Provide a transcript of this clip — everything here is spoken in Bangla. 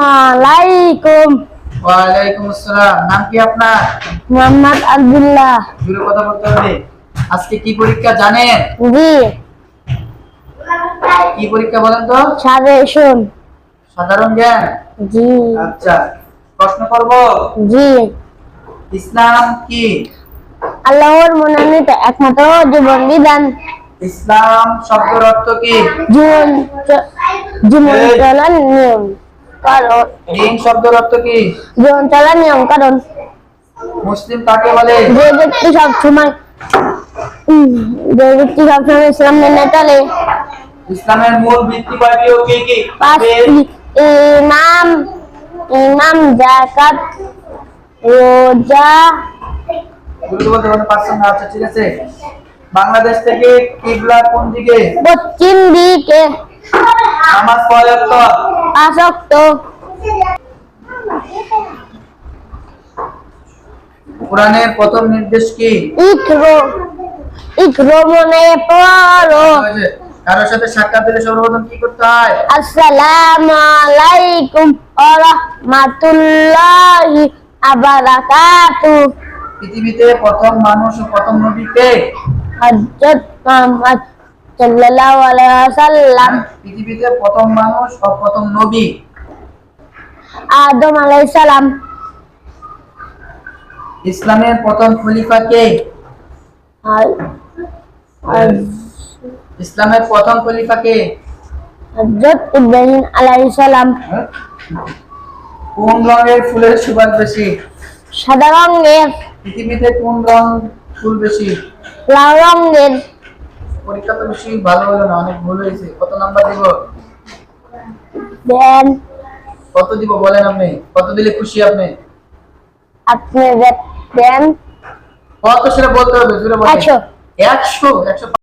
আলাইকুম ওয়ালাইকুম আসসালাম। নাম কি আপনার? মোহাম্মদ আব্দুল্লাহ। জুড়ে কথা বলতে হবে। আজকে কি পরীক্ষা জানেন? জি। কি পরীক্ষা বলেন তো? সাজেশন সাধারণ জ্ঞান? জি। আচ্ছা প্রশ্ন করব। জি। ইসলাম কি? আল্লাহর মনোনীত একমাত্র জীবন বিধান। ইসলাম শব্দের অর্থ কি? জীবন জীবন। চলার নিয়ম। কারণ দিন শব্দের অর্থ কি? জীবন চলার নিয়ম কারণ মুসলিম কাকে বলে? যে ব্যক্তি যে ব্যক্তি সবসময় ইসলাম মেনে চলে ইসলামের মূল ভিত্তি ও কি কি? পাঁচটি ইমাম ইমাম জাকাত রোজা। আচ্ছা ঠিক আছে? বাংলাদেশ থেকে কিবলা কোন দিকে? পশ্চিম দিকে। নামাজ তো আসক্ত। কোরআনের প্রথম নির্দেশ কি? ইকরো ইকরো মনে পড়ো। কারোর সাথে সাক্ষাৎ দিলে সর্বপ্রথম কি করতে হয়? আসসালামু আলাইকুম ওয়া রাহমাতুল্লাহি ওয়া বারাকাতু। পৃথিবীতে প্রথম মানুষ ও প্রথম নবী কে? হযরত মুহাম্মদ সাল্লাল্লাহু আলাইহি ওয়াসাল্লাম। পৃথিবীতে প্রথম মানুষ ও প্রথম নবী। আদম আলাইহিস সালাম। ইসলামের প্রথম খলিফা কে? ইসলামের প্রথম খলিফা কে? হযরত ইব্রাহিম আলাইহিস সালাম। কোন রঙের ফুলের সুবাস বেশি? সাদা রঙের। পৃথিবীতে কোন রং ফুল বেশি? লাল রঙের। পরীক্ষা তো বেশি ভালো হলো না অনেক ভুল হয়েছে। কত নাম্বার দিব? দেন। কত দিব বলেন আপনি? কত দিলে খুশি আপনি? আপনি দেন। কত সেটা বলতে হবে? জুড়ে বলেন। একশো। একশো? একশো